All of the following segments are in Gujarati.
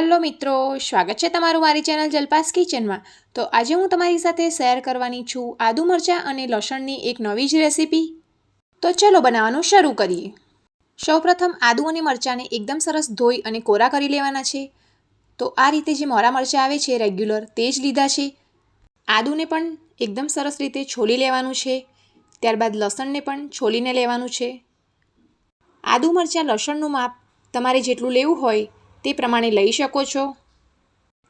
હલો મિત્રો, સ્વાગત છે તમારું મારી ચેનલ જલપાસ કિચનમાં તો આજે હું તમારી સાથે શેર કરવાની છું આદુ મરચાં અને લસણની એક નવી જ રેસીપી. તો ચલો બનાવવાનું શરૂ કરીએ. સૌપ્રથમ આદુ અને મરચાંને એકદમ સરસ ધોઈ અને કોરા કરી લેવાના છે. તો આ રીતે જે મોરા મરચાં આવે છે રેગ્યુલર તે જ લીધા છે. આદુને પણ એકદમ સરસ રીતે છોલી લેવાનું છે. ત્યારબાદ લસણને પણ છોલીને લેવાનું છે. આદુ મરચાં લસણનું માપ તમારે જેટલું લેવું હોય તે પ્રમાણે લઈ શકો છો.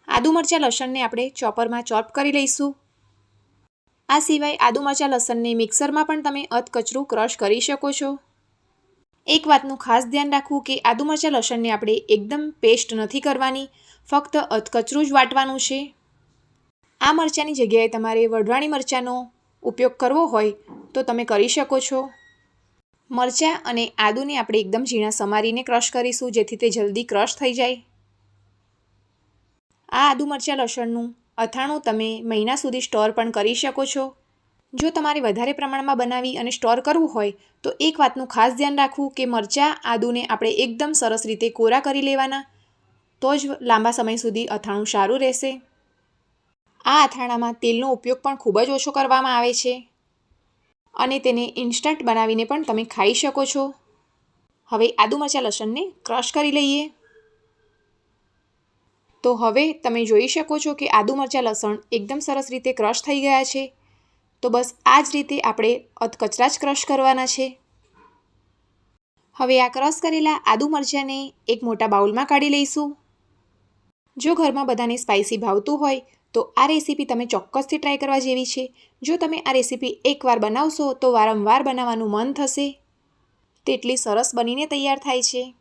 આદુ મરચાં લસણને આપણે ચોપરમાં ચોપ કરી લઈશું. આ સિવાય આદુ મરચાં લસણને મિક્સરમાં પણ તમે અધકચરું ક્રશ કરી શકો છો. એક વાતનું ખાસ ધ્યાન રાખવું કે આદુ મરચાં લસણને આપણે એકદમ પેસ્ટ નથી કરવાની, ફક્ત અધકચરું જ વાટવાનું છે. આ મરચાંની જગ્યાએ તમારે વઢવાણી મરચાંનો ઉપયોગ કરવો હોય તો તમે કરી શકો છો. મરચાં અને આદુને આપણે એકદમ ઝીણા સમારીને ક્રશ કરીશું, જેથી તે જલ્દી ક્રશ થઈ જાય. આ આદુ મરચાં લસણનું અથાણું તમે મહિના સુધી સ્ટોર પણ કરી શકો છો. જો તમારે વધારે પ્રમાણમાં બનાવી અને સ્ટોર કરવું હોય, તો એક વાતનું ખાસ ધ્યાન રાખવું કે મરચાં આદુને આપણે એકદમ સરસ રીતે કોરા કરી લેવાના, તો જ લાંબા સમય સુધી અથાણું સારું રહેશે. આ અથાણામાં તેલનો ઉપયોગ પણ ખૂબ જ ઓછો કરવામાં આવે છે. અને તેને ઇન્સ્ટન્ટ બનાવીને પણ તમે ખાઈ શકો છો. હવે આદુ મરચાં લસણને ક્રશ કરી લઈએ. તો હવે તમે જોઈ શકો છો કે આદુ મરચાં લસણ એકદમ સરસ રીતે ક્રશ થઈ ગયા છે. તો બસ આ જ રીતે આપણે અધકચરા જ ક્રશ કરવાના છે. હવે આ ક્રશ કરેલા આદુ મરચાંને એક મોટા બાઉલમાં કાઢી લઈશું. જો ઘરમાં બધાને સ્પાઇસી ભાવતું હોય, તો આ રેસીપી તમે ચોક્કસથી ટ્રાય કરવા જેવી છે. જો તમે આ રેસીપી એકવાર બનાવશો, તો વારંવાર બનાવવાનું મન થશે. તેટલી સરસ બનીને તૈયાર થાય છે.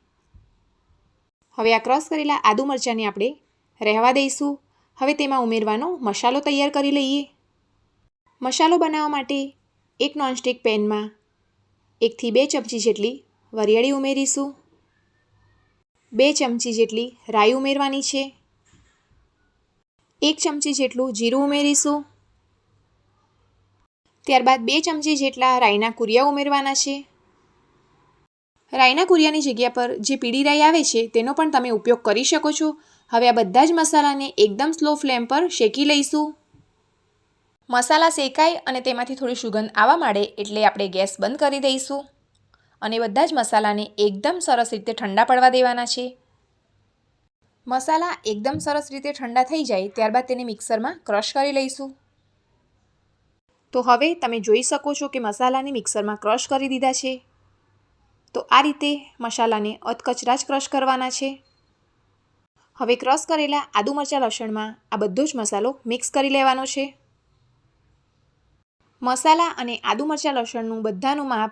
હવે આ ક્રશ કરેલા આદુ મરચાંને આપણે રહેવા દઈશું. હવે તેમાં ઉમેરવાનો મસાલો તૈયાર કરી લઈએ. મસાલો બનાવવા માટે એક નોનસ્ટિક પેનમાં એકથી બે ચમચી જેટલી વરિયાળી ઉમેરીશું. બે ચમચી જેટલી રાઈ ઉમેરવાની છે. એક ચમચી જેટલું જીરું ઉમેરીશું. ત્યારબાદ બે ચમચી જેટલા રાઈના કુરિયા ઉમેરવાના છે. રાઈના કુરિયાની જગ્યા પર જે પીળી રાઈ આવે છે, તેનો પણ તમે ઉપયોગ કરી શકો છો. હવે આ બધા જ મસાલાને એકદમ સ્લો ફ્લેમ પર શેકી લઈશું. મસાલા શેકાય અને તેમાંથી થોડી સુગંધ આવવા માંડે એટલે આપણે ગેસ બંધ કરી દઈશું. અને બધા જ મસાલાને એકદમ સરસ રીતે ઠંડા પડવા દેવાના છે. મસાલા એકદમ સરસ રીતે ઠંડા થઈ જાય ત્યારબાદ તેને મિક્સરમાં ક્રશ કરી લઈશું. તો હવે તમે જોઈ શકો છો કે મસાલાને મિક્સરમાં ક્રશ કરી દીધા છે. તો આ રીતે મસાલાને અધકચરા જ ક્રશ કરવાના છે. હવે ક્રશ કરેલા આદુ મરચાં લસણમાં આ બધો જ મસાલો મિક્સ કરી લેવાનો છે. મસાલા અને આદુ મરચાં લસણનું બધાનું માપ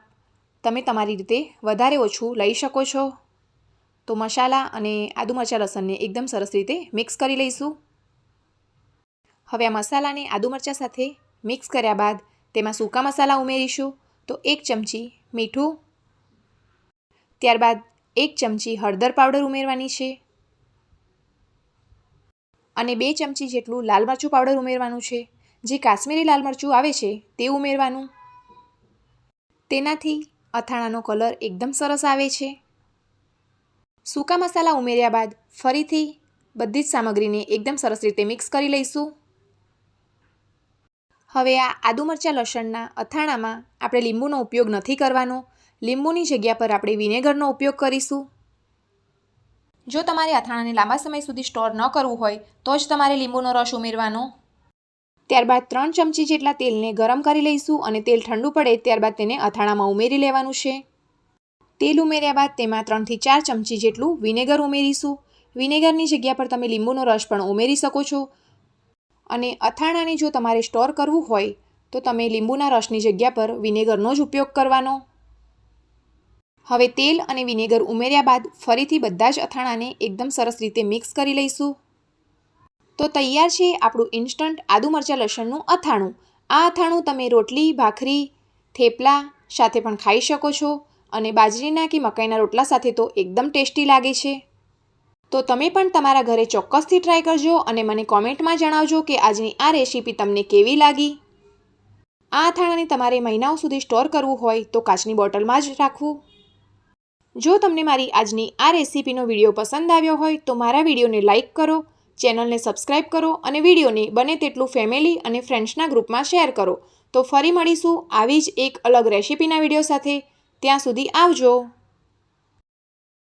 તમે તમારી રીતે વધારે ઓછું લઈ શકો છો. તો મસાલા અને આદુ મરચાં લસણને એકદમ સરસ રીતે મિક્સ કરી લઈશું. હવે આ મસાલાને આદુ મરચાં સાથે મિક્સ કર્યા બાદ તેમાં સૂકા મસાલા ઉમેરીશું. તો એક ચમચી મીઠું, ત્યારબાદ એક ચમચી હળદર પાવડર ઉમેરવાની છે અને બે ચમચી જેટલું લાલ મરચું પાવડર ઉમેરવાનું છે. જે કાશ્મીરી લાલ મરચું આવે છે તે ઉમેરવાનું. તેનાથી અથાણાનો કલર એકદમ સરસ આવે છે. સૂકા મસાલા ઉમેર્યા બાદ ફરીથી બધી જ સામગ્રીને એકદમ સરસ રીતે મિક્સ કરી લઈશું. હવે આ આદુ મરચાં લસણના અથાણામાં આપણે લીંબુનો ઉપયોગ નથી કરવાનો. લીંબુની જગ્યા પર આપણે વિનેગરનો ઉપયોગ કરીશું. જો તમારે અથાણાને લાંબા સમય સુધી સ્ટોર ન કરવું હોય, તો જ તમારે લીંબુનો રસ ઉમેરવાનો. ત્યારબાદ ત્રણ ચમચી જેટલા તેલને ગરમ કરી લઈશું અને તેલ ઠંડુ પડે ત્યારબાદ તેને અથાણામાં ઉમેરી લેવાનું છે. તેલ ઉમેર્યા બાદ તેમાં ત્રણથી ચાર ચમચી જેટલું વિનેગર ઉમેરીશું. વિનેગરની જગ્યા પર તમે લીંબુનો રસ પણ ઉમેરી શકો છો. અને અથાણાને જો તમારે સ્ટોર કરવું હોય, તો તમે લીંબુના રસની જગ્યા પર વિનેગરનો જ ઉપયોગ કરવાનો. હવે તેલ અને વિનેગર ઉમેર્યા બાદ ફરીથી બધા જ અથાણાને એકદમ સરસ રીતે મિક્સ કરી લઈશું. તો તૈયાર છે આપણું ઇન્સ્ટન્ટ આદુ મરચાં લસણનું અથાણું. આ અથાણું તમે રોટલી, ભાખરી, થેપલા સાથે પણ ખાઈ શકો છો. અને બાજરીના કે મકાઈના રોટલા સાથે તો એકદમ ટેસ્ટી લાગે છે. તો તમે પણ તમારા ઘરે ચોક્કસથી ટ્રાય કરજો અને મને કોમેન્ટમાં જણાવજો કે આજની આ રેસીપી તમને કેવી લાગી. આ અથાણાને તમારે મહિનાઓ સુધી સ્ટોર કરવું હોય તો કાચની બોટલમાં જ રાખવું. જો તમને મારી આજની આ રેસીપીનો વીડિયો પસંદ આવ્યો હોય તો મારા વિડીયોને લાઇક કરો ચેનલને સબસ્ક્રાઇબ કરો અને વિડીયોને બને તેટલું ફેમિલી અને ફ્રેન્ડ્સના ગ્રુપમાં શેર કરો. તો ફરી મળીશું આવી જ એક અલગ રેસીપીના વીડિયો સાથે. ત્યાં સુધી આવજો.